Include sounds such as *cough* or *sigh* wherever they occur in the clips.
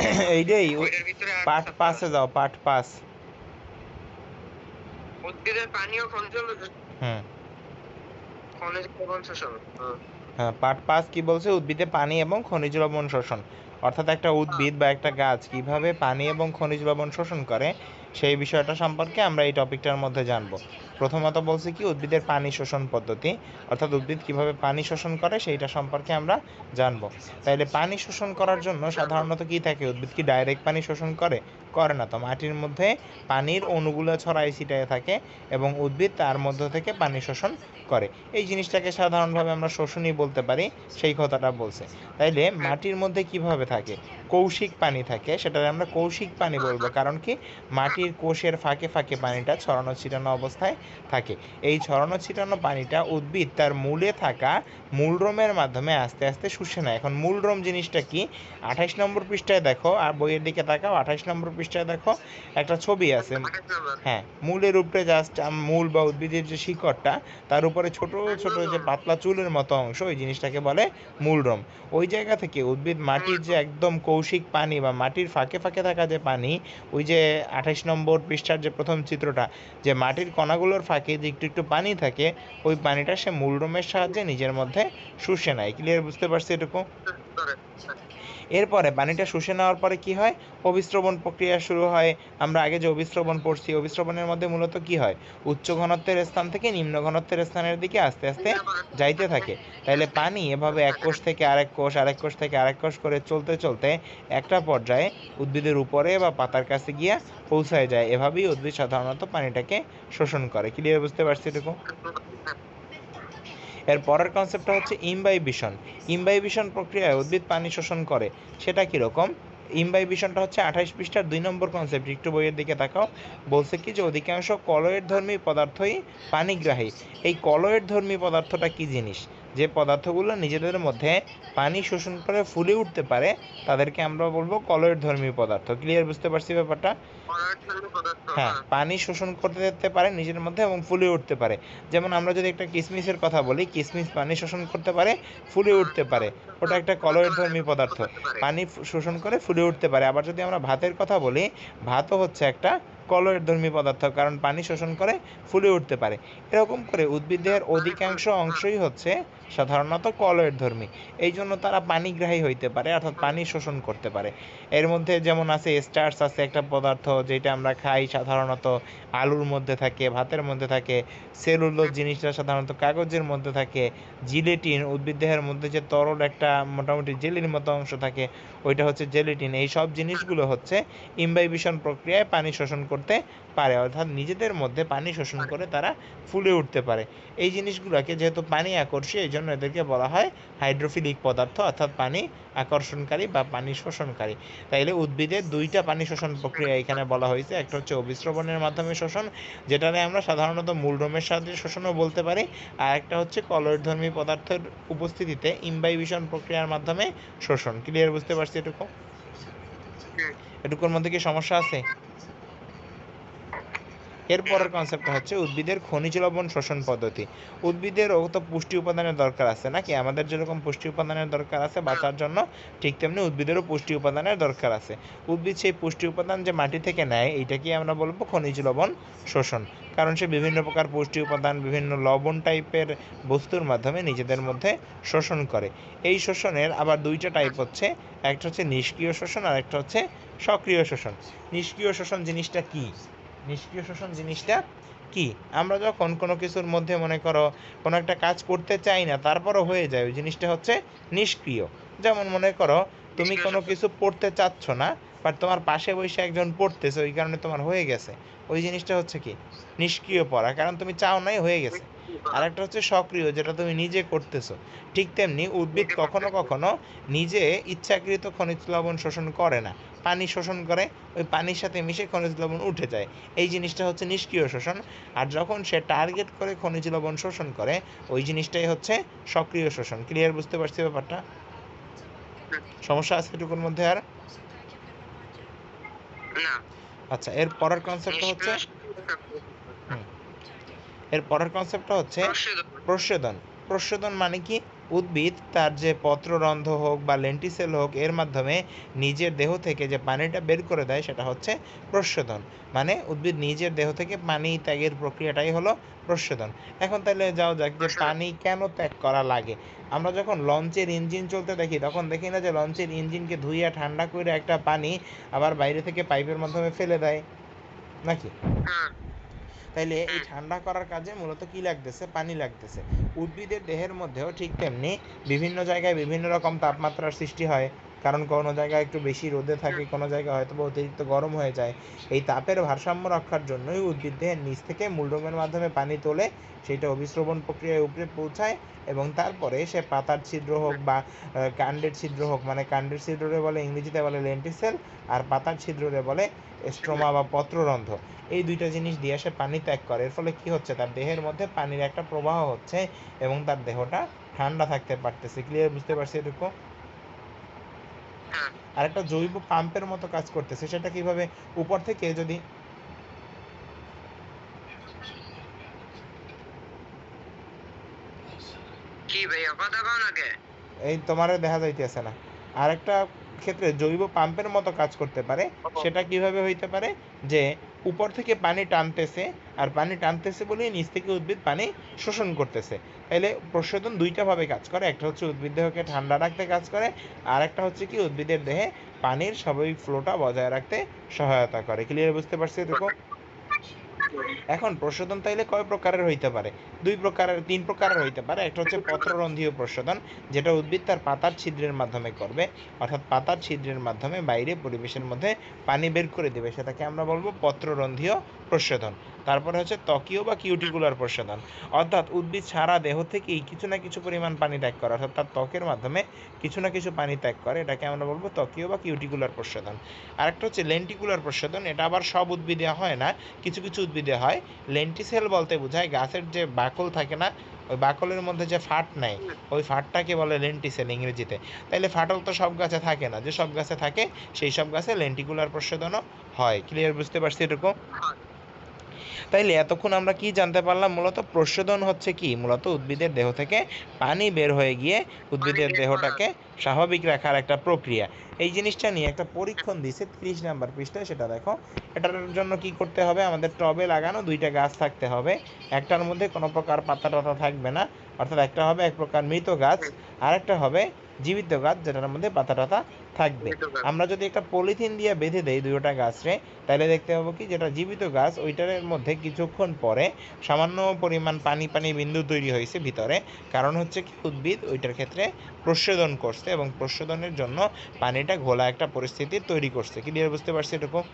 *coughs* এইটাই ভিতরে পাশে পার্ট যাও পাট পাঁচ উদ্ভিদের পানিও কন্ট্রোল হ্যাঁ হুম। খনিজ লবণ শোষণ হ্যাঁ পাট পাস কি বলছে? উদ্ভিদে পানি এবং খনিজ লবণ শোষণ। অর্থাৎ একটা উদ্ভিদ বা একটা গাছ কীভাবে পানি এবং খনিজ লবণ শোষণ করে, সেই বিষয়টা সম্পর্কে আমরা এই টপিকটার মধ্যে জানব। প্রথমত বলছি কি, উদ্ভিদের পানি শোষণ পদ্ধতি, অর্থাৎ উদ্ভিদ কীভাবে পানি শোষণ করে সেইটা সম্পর্কে আমরা জানব। তাইলে পানি শোষণ করার জন্য সাধারণত কি থাকে? উদ্ভিদ কি ডাইরেক্ট পানি শোষণ করে? করে না। তো মাটির মধ্যে পানির অণুগুলো ছড়াই ছিটায় থাকে এবং উদ্ভিদ তার মধ্য থেকে পানি শোষণ করে। এই জিনিসটাকে সাধারণভাবে আমরা শোষণই বলতে পারি সেই কথাটা বলছে। তাইলে মাটির মধ্যে কীভাবে থাকে? কৌশিক পানি থাকে সেটা আমরা কৌশিক পানি বলব। কারণ কি? মাটির কোষের ফাঁকে ফাঁকে পানিটা ছড়ানো ছিটানো অবস্থায় থাকে। এই ছড়ানো ছিটানো পানিটা উদ্ভিদ তার মূলে থাকা মূলরোমের মাধ্যমে আস্তে আস্তে শুষে নেয়। এখন মূলরোম জিনিসটা কি? আঠাইশ নম্বর পৃষ্ঠায় দেখো আর বইয়ের দিকে তাকাও আঠাশ নম্বর পৃষ্ঠায় দেখো একটা ছবি আছে। হ্যাঁ মূলের উপরে জাস্ট মূল বা উদ্ভিদের যে শিকড়টা তার উপরে ছোট ছোট যে পাতলা চুলের মতো অংশ ওই জিনিসটাকে বলে মূলরোম। ওই জায়গা থেকে উদ্ভিদ মাটির যে একদম কৌশিক পানি বা মাটির ফাঁকে ফাঁকে থাকা যে পানি ওই যে আঠাইশ নম্বর পৃষ্ঠার যে প্রথম চিত্রটা যে মাটির কণাগুলোর ফাঁকে যে একটু একটু পানি থাকে ওই পানিটা সে মূলরোমের সাহায্যে নিজের মধ্যে শুষে নেয়। ক্লিয়ার বুঝতে পারছি এটুকু। এরপরে পানিটা শুষে নেওয়ার পরে কি হয়? অভিস্রবণ প্রক্রিয়া শুরু হয়। আমরা আগে যে অভিস্রবণ পড়ছি অভিস্রবণের মধ্যে মূলত কি হয়? উচ্চ ঘনত্বের স্থান থেকে নিম্ন ঘনত্বের স্থানের দিকে আস্তে আস্তে যাইতে থাকে। তাহলে পানি এভাবে এক কোষ থেকে আরেক কোষ আরেক কোষ থেকে আরেক কোষ করে চলতে চলতে একটা পর্যায়ে উদ্ভিদের উপরে বা পাতার কাছে গিয়ে পৌঁছায় যায়। এভাবেই উদ্ভিদ সাধারণত পানিটাকে শোষণ করে। ক্লিয়ার বুঝতে পারছি এটুকু? এর পরের কনসেপ্টটা হচ্ছে ইমবাইবিশন ইমবাইবিশন প্রক্রিয়ায় উদ্ভিদ পানি শোষণ করে। সেটা কীরকম? ইমবাইবিশনটা হচ্ছে আঠাইশ পৃষ্ঠার দুই নম্বর কনসেপ্ট একটু বইয়ের দিকে তাকাও। বলছে কি যে অধিকাংশ কলয়ের ধর্মী পদার্থই পানিগ্রাহী। এই কলয়ের ধর্মী পদার্থটা কি জিনিস? যে পদার্থগুলো নিজেদের মধ্যে পানি শোষণ করে ফুলে উঠতে পারে তাদেরকে আমরা বলব কলয়েড ধর্মী পদার্থ। ক্লিয়ার বুঝতে পারছি ব্যাপারটা? হ্যাঁ। হ্যাঁ। পানি শোষণ করতে পারে নিজের মধ্যে এবং ফুলে উঠতে পারে। যেমন আমরা যদি একটা কিসমিসের কথা বলি কিসমিস পানি শোষণ করতে পারে ফুলে উঠতে পারে। ওটা একটা কলয়েড ধর্মী পদার্থ। পানি শোষণ করে ফুলে উঠতে পারে। আবার যদি আমরা ভাতের কথা বলি ভাতও হচ্ছে একটা কলয়েড ধর্মী পদার্থ কারণ পানি শোষণ করে ফুলে উঠতে পারে। এরকম করে উদ্ভিদের অধিকাংশ অংশই হচ্ছে সাধারণত কলয়েড ধর্মী। এই জন্য তারা পানিগ্রাহী হইতে পারে, অর্থাৎ পানি শোষণ করতে পারে। এর মধ্যে যেমন আছে স্টার্স আছে একটা পদার্থ যেটা আমরা খাই সাধারণত আলুর মধ্যে থাকে, ভাতের মধ্যে থাকে, সেলুলোজ জিনিসটা সাধারণত কাগজের মধ্যে থাকে, জিলেটিন উদ্ভিদদেহের মধ্যে যে তরল একটা মোটামুটি জেলির মতো অংশ থাকে, ওইটা হচ্ছে জেলেটিন। এই সব জিনিসগুলো হচ্ছে ইমবাইবিশন প্রক্রিয়ায় পানি শোষণ করতে পারে, অর্থাৎ নিজেদের মধ্যে পানি শোষণ করে তারা ফুলে উঠতে পারে। এই জিনিসগুলোকে যেহেতু পানি আকর্ষী, এই জন্য এদেরকে বলা হয় হাইড্রোফিলিক পদার্থ অর্থাৎ পানি আকর্ষণকারী বা পানি শোষণকারী। তাইলে উদ্ভিদের দুইটা পানি শোষণ প্রক্রিয়া এখানে বলা হয়েছে। একটা হচ্ছে অভিস্রবণের মাধ্যমে শোষণ যেটাকে আমরা সাধারণত মূলরোমের সাহায্যে শোষণও বলতে পারি। আর একটা হচ্ছে কলয়েডধর্মী পদার্থের উপস্থিতিতে ইমবাইবিশন প্রক্রিয়ার মাধ্যমে শোষণ। ক্লিয়ার বুঝতে পারছি এটুকু? এটুকুর মধ্যে কি সমস্যা আছে? এরপরের কনসেপ্টটা হচ্ছে উদ্ভিদের খনিজ লবণ শোষণ পদ্ধতি। উদ্ভিদের তো পুষ্টি উপাদানের দরকার আছে নাকি? আমাদের যেরকম পুষ্টি উপাদানের দরকার আছে বাঁচার জন্য, ঠিক তেমনি উদ্ভিদেরও পুষ্টি উপাদানের দরকার আছে। উদ্ভিদ সেই পুষ্টি উপাদান যে মাটি থেকে নেয় এইটাকে আমরা বলব খনিজ লবণ শোষণ। কারণ সে বিভিন্ন প্রকার পুষ্টি উপাদান, বিভিন্ন লবণ টাইপের বস্তুর মাধ্যমে নিজেদের মধ্যে শোষণ করে। এই শোষণের আবার দুইটা টাইপ হচ্ছে, একটা হচ্ছে নিষ্ক্রিয় শোষণ আর একটা হচ্ছে সক্রিয় শোষণ। নিষ্ক্রিয় শোষণ জিনিসটা কি? নিষ্ক্রিয় শোষণ জিনিসটা কি? আমরা যখন কোনো কিছুর মধ্যে মনে করো কোনো একটা কাজ করতে চাই না তারপরও হয়ে যায়। ওই জিনিসটা হচ্ছে নিষ্ক্রিয়। যেমন মনে করো তুমি কোনো কিছু পড়তে চাচ্ছ না বাট তোমার পাশে বসে একজন পড়তেছে ওই কারণে তোমার হয়ে গেছে। ওই জিনিসটা হচ্ছে কি? নিষ্ক্রিয় পড়া কারণ তুমি চাও নাই হয়ে গেছে। আর একটা হচ্ছে সক্রিয় যেটা তুমি নিজে করতেছো। ঠিক তেমনি উদ্ভিদ কখনো কখনো নিজে ইচ্ছাকৃত খনিজ লবণ শোষণ করে না। পানি শোষণ করে ওই পানির সাথে মিশে খনিজ লবণ উঠে যায়। এই জিনিসটা হচ্ছে নিষ্ক্রিয় শোষণ। আর যখন সে টার্গেট করে খনিজ লবণ শোষণ করে ওই জিনিসটাই হচ্ছে সক্রিয় শোষণ। ক্লিয়ার বুঝতে পারছি ব্যাপারটা? সমস্যা আছে এটুকুর মধ্যে আর? আচ্ছা এর পরের কনসেপ্টটা হচ্ছে? এর পরের কনসেপ্টটা হচ্ছে প্রসেদন। প্রস্বেদন প্রস্বেদন মানে কি? উদ্ভিদ তার যে পত্ররন্ধ্র হোক বা লেন্টিসেল হোক এর মাধ্যমে নিজের দেহ থেকে যে পানিটা বের করে দেয় সেটা হচ্ছে প্রস্বেদন মানে উদ্ভিদ নিজের দেহ থেকে পানি ত্যাগের প্রক্রিয়াটাই হলো প্রস্বেদন এখন তাহলে যাও যাক যে পানি কেন ত্যাগ করা লাগে? আমরা যখন লঞ্চের ইঞ্জিন চলতে দেখি তখন দেখি না যে লঞ্চের ইঞ্জিনকে ধুইয়া ঠান্ডা করে একটা পানি আবার বাইরে থেকে পাইপের মাধ্যমে ফেলে দেয়। নাকি? তাইলে এই ঠান্ডা করার কাজে মূলত কি লাগতেছে? পানি লাগতেছে। উদ্ভিদের দেহের মধ্যেও ঠিক তেমনি বিভিন্ন জায়গায় বিভিন্ন রকম তাপমাত্রার সৃষ্টি হয়। কারণ কোনো জায়গায় একটু বেশি রোদে থাকে কোনো জায়গায় হয়তো বা অতিরিক্ত গরম হয়ে যায়। এই তাপের ভারসাম্য রক্ষার জন্যই উদ্ভিদ দেহের নিচ থেকে মূলরোমের মাধ্যমে পানি তোলে সেটা অভিস্রবণ প্রক্রিয়ায় উপরে পৌঁছায় এবং তারপরে সে পাতার ছিদ্র হোক বা কাণ্ডের ছিদ্র হোক মানে কাণ্ডের ছিদ্ররে বলে ইংরেজিতে বলে লেন্টিসেল আর পাতার ছিদ্ররে বলে স্ট্রোমা বা পত্ররন্ধ্র। এই দুইটা জিনিস দিয়ে সে পানি ত্যাগ করে। এর ফলে কি হচ্ছে? তার দেহের মধ্যে পানির একটা প্রবাহ হচ্ছে এবং তার দেহটা ঠান্ডা থাকতে পারতেছে। ক্লিয়ার বুঝতে পারছি এরকম হ্যাঁ আর একটা জৈব পাম্পের মতো কাজ করতেছে। সেটা কীভাবে? উপর থেকে যদি কি ভাইয়া? কথা কও না এই তোমারে দেখা যাইতেছে না। আর একটা ক্ষেত্রে জৈব পাম্পের মতো কাজ করতে পারে। সেটা কীভাবে হইতে পারে? যে উপর থেকে পানি টানতেছে আর পানি টানতেছে বলে নিচ থেকে উদ্ভিদ পানি শোষণ করতেছে। তাইলে প্রশোধন দুইটা ভাবে কাজ করে একটা হচ্ছে উদ্ভিদ দেহকে ঠান্ডা রাখতে কাজ করে আর একটা হচ্ছে কি উদ্ভিদের দেহে পানির স্বাভাবিক ফ্লোটা বজায় রাখতে সহায়তা করে। ক্লিয়ার বুঝতে পারছি এরকম এখন প্রশোধন তাইলে কয় প্রকারের হইতে পারে? দুই প্রকারের, তিন প্রকারের হইতে পারে। একটা হচ্ছে পত্ররন্ধ্রীয় প্রশোধন, যেটা উদ্ভিদ তার পাতার ছিদ্রের মাধ্যমে করবে। অর্থাৎ পাতার ছিদ্রের মাধ্যমে বাইরে পরিবেশের মধ্যে পানি বের করে দেবে। সেটাকে আমরা বলব পত্ররন্ধ্রীয় প্রশোধন। তারপরে হচ্ছে ত্বকীয় বা কিউটিকুলার প্রশোধন। অর্থাৎ উদ্ভিদ সারা দেহ থেকেই কিছু না কিছু পরিমাণ পানি ত্যাগ করে। অর্থাৎ তার ত্বকের মাধ্যমে কিছু না কিছু পানি ত্যাগ করে। এটাকে আমরা বলব ত্বকীয় বা কিউটিকুলার প্রশোধন। আরেকটা হচ্ছে লেন্টিকুলার প্রশোধন। এটা আবার সব উদ্ভিদে হয় না, কিছু কিছু উদ্ভিদে হয়। লেন্টিসেল বলতে বোঝায় গাছের যে বাকল থাকে না, ওই বাকলের মধ্যে যে ফাট নেয়, ওই ফাটটাকে বলে লেন্টিসেল ইংরেজিতে। তাইলে ফাটল তো সব গাছে থাকে না, যে সব গাছে থাকে, সেই সব গাছে লেন্টিকুলার প্রসাদনও হয়। ক্লিয়ার বুঝতে পারছি এরকম? তাইলে এতক্ষণ আমরা কি জানতে পারলাম? মূলত প্রশোধন হচ্ছে কি? মূলত উদ্ভিদের দেহ থেকে পানি বের হয়ে গিয়ে উদ্ভিদের দেহটাকে স্বাভাবিক রাখার একটা প্রক্রিয়া। এই জিনিসটা নিয়ে একটা পরীক্ষণ দিছে তিরিশ নাম্বার পৃষ্ঠায় সেটা দেখো। এটার জন্য কি করতে হবে? আমাদের টবে লাগানো দুইটা গাছ থাকতে হবে। একটার মধ্যে কোনো প্রকার পাতা টাতা থাকবে না। অর্থাৎ একটা হবে এক প্রকার মৃত গাছ আর একটা হবে জীবিত গাছ যেটার মধ্যে পাতা টাতা থাকবে। আমরা যদি একটা পলিথিন দিয়ে বেঁধে দেই দুইটা গাছরে তাহলে দেখতে পাবো কি যেটা জীবিত গাছ ওইটার মধ্যে কিছুক্ষণ পরে সামান্য পরিমাণ পানি পানি বিন্দু তৈরি হয়েছে ভিতরে। কারণ হচ্ছে কি উদ্ভিদ ওইটার ক্ষেত্রে প্রশোধন করছে এবং প্রশোধনের জন্য পানিটা ঘোলা একটা পরিস্থিতি তৈরি করছে। ক্লিয়ার বুঝতে পারছি এরকম।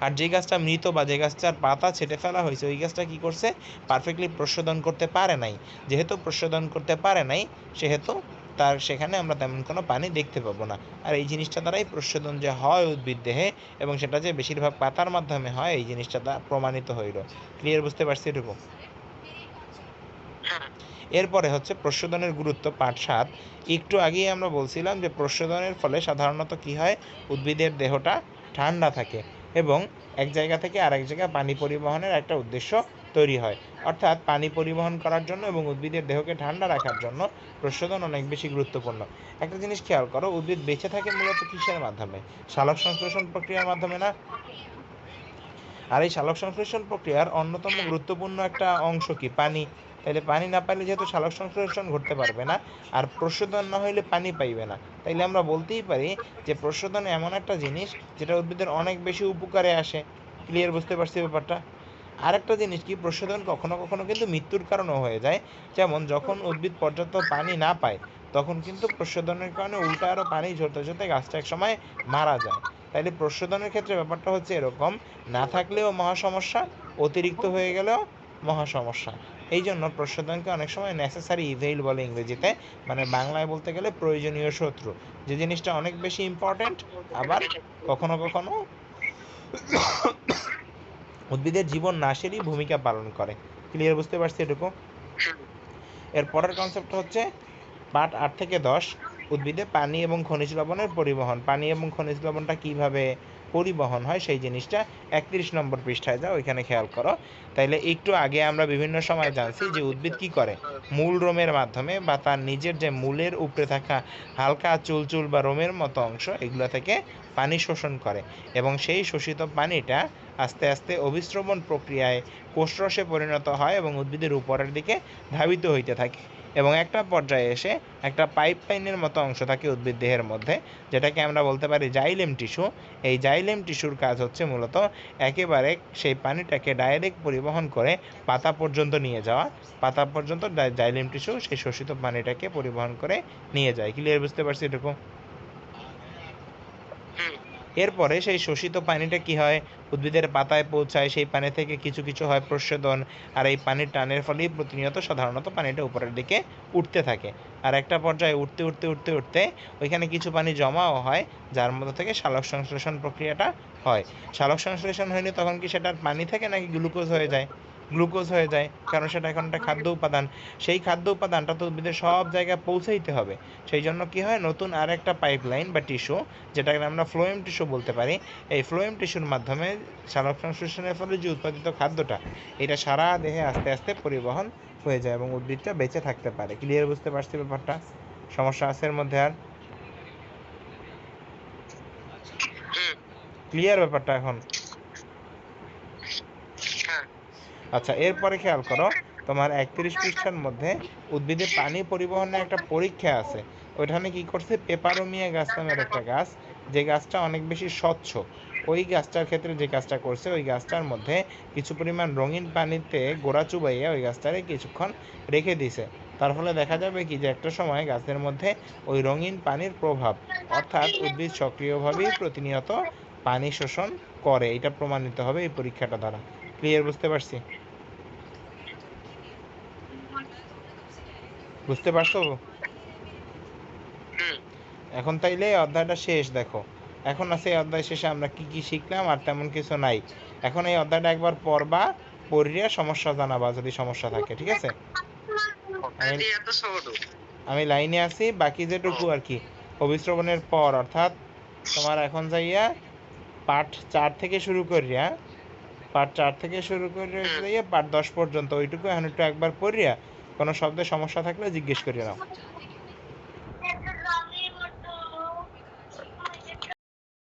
আর যে গাছটা মৃত বা যে গাছটার পাতা ছেটে ফেলা হয়েছে ওই গাছটা কি করছে? পারফেক্টলি প্রশোধন করতে পারে নাই। যেহেতু প্রশোধন করতে পারে নাই সেহেতু তার সেখানে আমরা তেমন কোনো পানি দেখতে পাবো না। আর এই জিনিসটা দ্বারাই প্রশোধন যে হয় উদ্ভিদ দেহে এবং সেটা যে বেশিরভাগ পাতার মাধ্যমে হয় এই জিনিসটা দ্বারা প্রমাণিত হইল। ক্লিয়ার বুঝতে পারছি এটুকু? হ্যাঁ। এরপরে হচ্ছে প্রশোধনের গুরুত্ব পাঠ সাত। একটু আগেই আমরা বলছিলাম যে প্রশোধনের ফলে সাধারণত কি হয়? উদ্ভিদের দেহটা ঠান্ডা থাকে। এবং এক জায়গা থেকে আরেক জায়গায় পানি পরিবহনের একটা উদ্দেশ্য তৈরি হয়। অর্থাৎ পানি পরিবহন করার জন্য এবং উদ্ভিদের দেহকে ঠান্ডা রাখার জন্য প্রশোধন অনেক বেশি গুরুত্বপূর্ণ। একটা জিনিস খেয়াল করো, উদ্ভিদ বেঁচে থাকে মূলত কিসের মাধ্যমে? সালোক সংশ্লেষণ প্রক্রিয়ার মাধ্যমে না? আর এই সালোক সংশ্লেষণ প্রক্রিয়ার অন্যতম গুরুত্বপূর্ণ একটা অংশ কি? পানি। তাইলে পানি না পাইলে যেহেতু সালোক সংশ্লেষণ ঘটতে পারবে না, আর প্রশোধন না হইলে পানি পাইবে না। তাইলে আমরা বলতেই পারি যে প্রশোধন এমন একটা জিনিস যেটা উদ্ভিদের অনেক বেশি উপকারে আসে। ক্লিয়ার বুঝতে পারছি ব্যাপারটা? আরেকটা জিনিস কি, প্রশোধন কখনো কখনো কিন্তু মৃত্যুর কারণও হয়ে যায়। যেমন যখন উদ্ভিদ পর্যাপ্ত পানি না পায়, তখন কিন্তু প্রশোধনের কারণে উল্টা আরও পানি ঝরতে ঝরতে গাছটা এক সময় মারা যায়। তাইলে প্রশোধনের ক্ষেত্রে ব্যাপারটা হচ্ছে এরকম, না থাকলেও মহা সমস্যা অতিরিক্ত হয়ে গেলেও মহা সমস্যা এই জন্য প্রশোধনকে অনেক সময় নেসেসারি ইভেইল বলে ইংরেজিতে মানে বাংলায় বলতে গেলে প্রয়োজনীয় শত্রু। যে জিনিসটা অনেক বেশি ইম্পর্ট্যান্ট আবার কখনো কখনো উদ্ভিদের জীবন নাশেরই ভূমিকা পালন করে। ক্লিয়ার বুঝতে পারছি এটুকু? এর পরের কনসেপ্ট হচ্ছে পার্ট আট থেকে দশ, উদ্ভিদে পানি এবং খনিজ লবণের পরিবহন। পানি এবং খনিজ লবণটা কীভাবে পরিবহন হয়, সেই জিনিসটা একত্রিশ নম্বর পৃষ্ঠায় যাও, ওইখানে খেয়াল করো। তাইলে একটু আগে আমরা বিভিন্ন সময় জানছি যে উদ্ভিদ কি করে? মূল রোমের মাধ্যমে বা তার নিজের যে মূলের উপরে থাকা হালকা চুলচুল বা রোমের মতো অংশ, এগুলো থেকে পানি শোষণ করে। এবং সেই শোষিত পানিটা আস্তে আস্তে অভিস্রবণ প্রক্রিয়ায় কোষরসে পরিণত হয় এবং উদ্ভিদের উপরের দিকে ধাবিত হইতে থাকে। এবং একটা পর্যায়ে এসে একটা পাইপ লাইনের মতো অংশ থাকে উদ্ভিদ দেহের মধ্যে, যেটাকে আমরা বলতে পারি জাইলেম টিস্যু। এই জাইলেম টিস্যুর কাজ হচ্ছে মূলত একেবারে সেই পানিটাকে ডাইরেক্ট পরিবহন করে পাতা পর্যন্ত নিয়ে যাওয়া। পাতা পর্যন্ত জাইলেম টিস্যু সেই শোষিত পানিটাকে পরিবহন করে নিয়ে যায়। ক্লিয়ার বুঝতে পারছি এরকম এরপরে সেই শোষিত পানিটা কি হয়? উদ্ভিদের পাতায় পৌঁছায়, সেই পানি থেকে কিছু কিছু হয় প্রশোধন আর এই পানির টানের ফলেই প্রতিনিয়ত সাধারণত পানিটা উপরের দিকে উঠতে থাকে। আর একটা পর্যায়ে উঠতে উঠতে উঠতে উঠতে ওইখানে কিছু পানি জমাও হয়, যার মধ্যে থেকে সালোক সংশ্লেষণ প্রক্রিয়াটা হয়। সালোক সংশ্লেষণ হয়নি তখন কি সেটা পানি থেকে নাকি গ্লুকোজ হয়ে যায়? গ্লুকোজ হয়ে যায় কারণ সেটা এখন একটা খাদ্য উপাদান। সেই খাদ্য উপাদানটা তো উদ্ভিদের সব জায়গায় পৌঁছাইতে হবে। সেই জন্য কি হয় নতুন আর একটা পাইপলাইন বা টিস্যু যেটাকে আমরা ফ্লোয়েম টিস্যু বলতে পারি এই ফ্লোয়েম টিস্যুর মাধ্যমে সালোক সংশ্লেষণের ফলে যে উৎপাদিত খাদ্যটা এটা সারা দেহে আস্তে আস্তে পরিবহন হয়ে যায় এবং উদ্ভিদটা বেঁচে থাকতে পারে। ক্লিয়ার বুঝতে পারছি ব্যাপারটা? সমস্যা আছে এর মধ্যে আর? ক্লিয়ার ব্যাপারটা এখন হ্যাঁ আচ্ছা এরপরে খেয়াল করো, তোমার একত্রিশ পৃষ্ঠার মধ্যে উদ্ভিদে পানি পরিবহনের একটা পরীক্ষা আছে। ওইখানে কি করছে? পেপারোমিয়া গাছ নামের একটা গাছ, যে গাছটা অনেক বেশি স্বচ্ছ। ওই গাছটার ক্ষেত্রে যে কাজটা করছে, ওই গাছটার মধ্যে কিছু পরিমাণ রঙিন পানিতে গোড়া চুবাইয়া ওই গাছটারে কিছুক্ষণ রেখে দিছে। তার ফলে দেখা যাবে কি যে একটা সময় গাছের মধ্যে ওই রঙিন পানির প্রভাব, অর্থাৎ উদ্ভিদ সক্রিয়ভাবেই প্রতিনিয়ত পানি শোষণ করে। এটা প্রমাণিত হবে এই পরীক্ষাটা দ্বারা। ক্লিয়ার বুঝতে পারছি? বুঝতে পারছ? এখন তাইলে অধ্যায়টা শেষ দেখো। এখন আছে এই অধ্যায় শেষে আমরা কি কি শিখলাম আর তেমন কিছু নাই। এখন এই অধ্যায়টা একবার পড়বা পড়িয়া সমস্যা জানাবা যদি সমস্যা থাকে ঠিক আছে? আমি লাইনে আছি বাকি যেটুকু আর কি অভিশ্রবণের পর অর্থাৎ তোমার এখন যাইয়া পাঠ চার থেকে শুরু করিয়া পাঠ চার থেকে শুরু করিয়া যাইয়া পাঠ দশ পর্যন্ত ওইটুকু এখন একটু একবার পড়িয়া কোনো শব্দে সমস্যা থাকলে জিজ্ঞেস করিয়ে নাও।